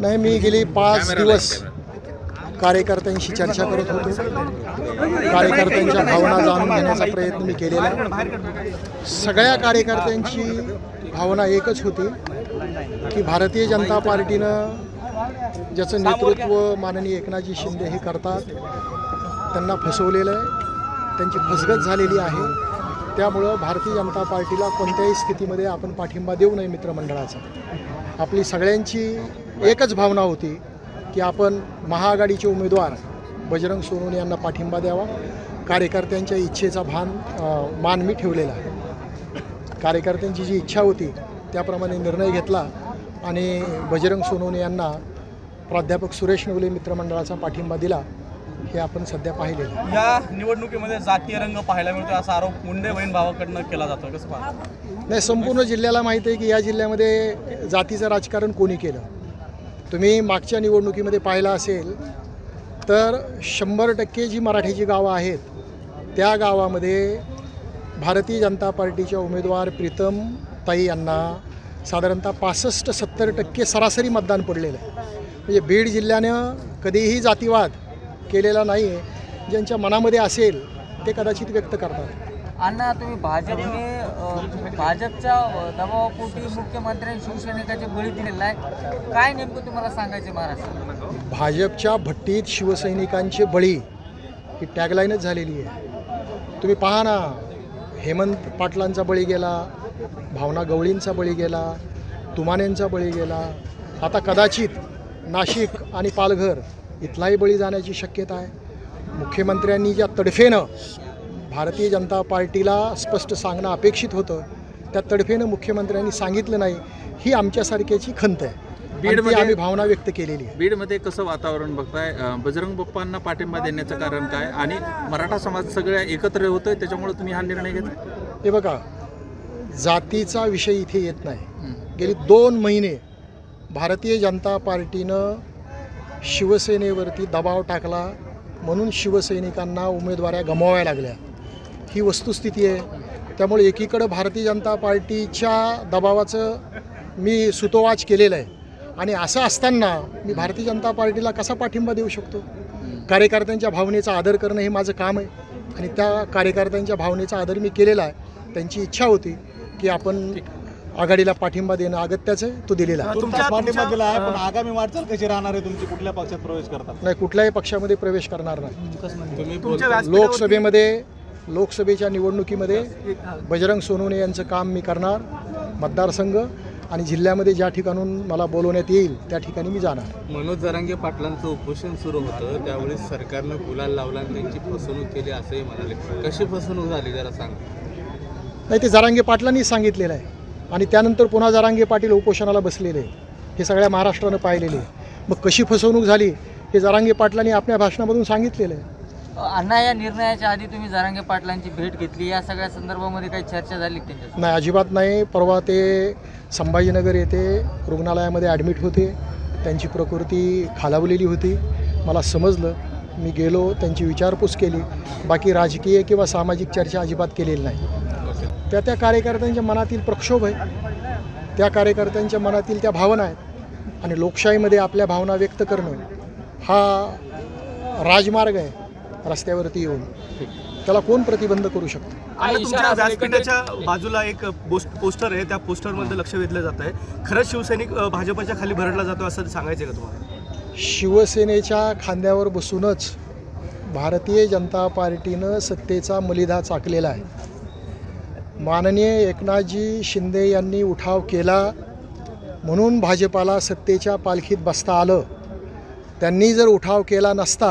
नाही मी गेली पाच दिवस कार्यकर्त्यांशी चर्चा करत होतो. कार्यकर्त्यांच्या भावना जाणून घेण्याचा प्रयत्न मी केलेला सगळ्या कार्यकर्त्यांची भावना एकच होती की भारतीय जनता पार्टीनं ज्याचं नेतृत्व माननीय एकनाथजी शिंदे हे करतात त्यांना फसवलेलं आहे त्यांची फसगत झालेली आहे. त्यामुळं भारतीय जनता पार्टीला कोणत्याही स्थितीमध्ये आपण पाठिंबा देऊ नये मित्रमंडळाचा. आपली सगळ्यांची एकच भावना होती की आपण महाआघाडीचे उमेदवार बजरंग सोनून यांना पाठिंबा द्यावा. कार्यकर्त्यांच्या इच्छेचा भान मान मी ठेवलेला आहे. कार्यकर्त्यांची जी इच्छा होती त्याप्रमाणे निर्णय घेतला आणि बजरंग सोनवणे यांना प्राध्यापक सुरेश नवले मित्रमंडळाचा पाठिंबा दिला. हे आपण सध्या पाहिलेलं आहे. या निवडणुकीमध्ये जातीय रंग पाहायला मिळतो असा आरोप मुंडे बहीण भावाकडनं केला जातो कसं पाहता? नाही संपूर्ण जिल्ह्याला माहिती आहे की या जिल्ह्यामध्ये जातीचं राजकारण कोणी केलं? तुम्ही मागच्या निवडणुकीमध्ये पाहिलं असेल तर शंभर टक्के जी मराठीची गावं आहेत त्या गावामध्ये भारतीय जनता पार्टीच्या उमेदवार प्रीतम ताई यांना साधारणतः पासष्ट सत्तर टक्के सरासरी मतदान पडलेलं आहे. म्हणजे बीड जिल्ह्यानं कधीही जातीवाद केलेला नाही आहे ज्यांच्या मनामध्ये असेल ते कदाचित व्यक्त करतात. अण्णा तुम्ही भाजपने भाजपच्या दबावापोटी मुख्यमंत्र्यांनी शिवसैनिकाचे बळी दिलेला आहे काय नेमकं तुम्हाला सांगायचे महाराष्ट्र भाजपच्या भट्टीत शिवसैनिकांचे बळी ही टॅगलाईनच झालेली आहे. तुम्ही पहा ना हेमंत पाटलांचा बळी गेला भावना गवळींचा बळी गेला तुमानेंचा बळी गेला. आता कदाचित नाशिक आणि पालघर इथलाही बळी जाण्याची शक्यता आहे. मुख्यमंत्र्यांनी ज्या तडफेनं भारतीय जनता पार्टीला स्पष्ट सांगणं अपेक्षित होतं त्या तडफेनं मुख्यमंत्र्यांनी सांगितलं नाही ही आमच्यासारख्याची खंत आहे. बीडमध्ये- आम्ही भावना व्यक्त केलेली आहे. बीडमध्ये कसं वातावरण बघताय? बजरंग बाप्पांना पाठिंबा देण्याचं कारण काय? आणि मराठा समाज सगळ्या एकत्र होतोय त्याच्यामुळे तुम्ही हा निर्णय घेतला हे बघा जातीचा विषय इथे येत नाही. गेली दोन महिने भारतीय जनता पार्टीनं शिवसेनेवरती दबाव टाकला म्हणून शिवसैनिकांना उमेदवाऱ्या गमवाव्या लागल्या. ही वस्तुस्थिती आहे. त्यामुळे एकीकडं भारतीय जनता पार्टीच्या दबावाचं मी सुतोवाच केलेलं आहे. आणि असं असताना मी भारतीय जनता पार्टीला कसा पाठिंबा देऊ शकतो? कार्यकर्त्यांच्या भावनेचा आदर करणं हे माझं काम आहे. आणि त्या कार्यकर्त्यांच्या भावनेचा आदर मी केलेला आहे. त्यांची इच्छा होती की आपण आघाडीला पाठिंबा देणं अगत्याचं आहे. तो दिलेला आहे. तुमच्या पाठिंबा दिला आहे पण आगामी वाटचाल कशी राहणार आहे? तुमची कुठल्या पक्षात प्रवेश करतात? नाही कुठल्याही पक्षामध्ये प्रवेश करणार नाही. तुमच्या व्यासपीठावरती- लोकसभेमध्ये लोकसभेच्या निवडणुकीमध्ये बजरंग सोनवणे यांचं काम मी करणार मतदारसंघ आणि जिल्ह्यामध्ये ज्या ठिकाणून मला बोलवण्यात येईल त्या ठिकाणी मी जाणार. मनोज जरांगे पाटलांचं उपोषण सुरू होतं. त्यावेळी सरकारनं गुलाल लावला आणि त्यांची फसवणूक केली असंही म्हणाले. कशी फसवणूक झाली जरा सांग. नाही ते जरांगे पाटलांनी सांगितलेलं आहे. आणि त्यानंतर पुन्हा जरांगे पाटील उपोषणाला बसलेले. हे सगळ्या महाराष्ट्रानं पाहिलेले. मग कशी फसवणूक झाली हे जरांगे पाटलांनी आपल्या भाषणामधून सांगितलेलं आहे. अण्णा या निर्णयाच्या आधी तुम्ही जरांगे पाटलांची भेट घेतली या सगळ्या संदर्भामध्ये काही चर्चा झाली त्यांच्यासोबत? नाही अजिबात नाही. परवा ते संभाजीनगर येथे रुग्णालयामध्ये ॲडमिट होते. त्यांची प्रकृती खालावलेली होती. मला समजलं. मी गेलो त्यांची विचारपूस केली. बाकी राजकीय किंवा सामाजिक चर्चा अजिबात केलेली नाही. त्या त्या कार्यकर्त्यांच्या मनातील प्रक्षोभ आहे. त्या कार्यकर्त्यांच्या मनातील त्या भावना आहेत. आणि लोकशाहीमध्ये आपल्या भावना व्यक्त करणं हा राजमार्ग आहे रस्त्यावरती येऊन. त्याला कोण प्रतिबंध करू शकतो? आणि तुमच्या व्यासपीठाच्या बाजूला एक पोस्ट पोस्टर आहे. त्या पोस्टरमध्ये लक्ष वेधलं जात आहे. खरंच शिवसैनिक भाजपच्या खाली भरडला जातो असं सांगायचं का तुम्हाला? शिवसेनेच्या खांद्यावर बसूनच भारतीय जनता पार्टीनं सत्तेचा मलिदा चाकलेला आहे. माननीय एकनाथजी शिंदे यांनी उठाव केला. म्हणून भाजपाला सत्तेच्या पालखीत बसता आलं. त्यांनी जर उठाव केला नसता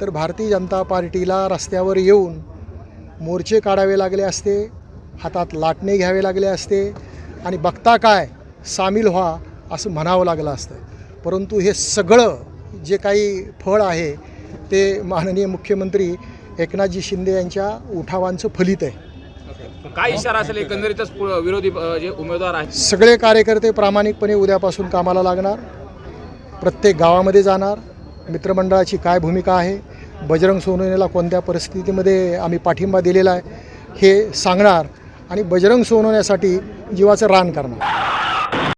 तर भारतीय जनता पार्टीला रस्त्यावर येऊन मोर्चे काढावे लागले असते हातात लाटणे घ्यावे लागले असते आणि बघता काय सामील व्हा असं म्हणावं लागलं असतं. परंतु हे सगळं जे काही फळ आहे ते माननीय मुख्यमंत्री एकनाथजी शिंदे यांच्या उठावांचं फलित आहे. काय इशारा असेल एकंदरीतच विरोधी जे उमेदवार आहेत? सगळे कार्यकर्ते प्रामाणिकपणे उद्यापासून कामाला लागणार प्रत्येक गावामध्ये जाणार मित्रमंडळाची काय भूमिका आहे बजरंग सोनवणेला कोणत्या परिस्थितीमध्ये आम्ही पाठिंबा दिलेला आहे हे सांगणार आणि बजरंग सोनवण्यासाठी जीवाचं रान करणार.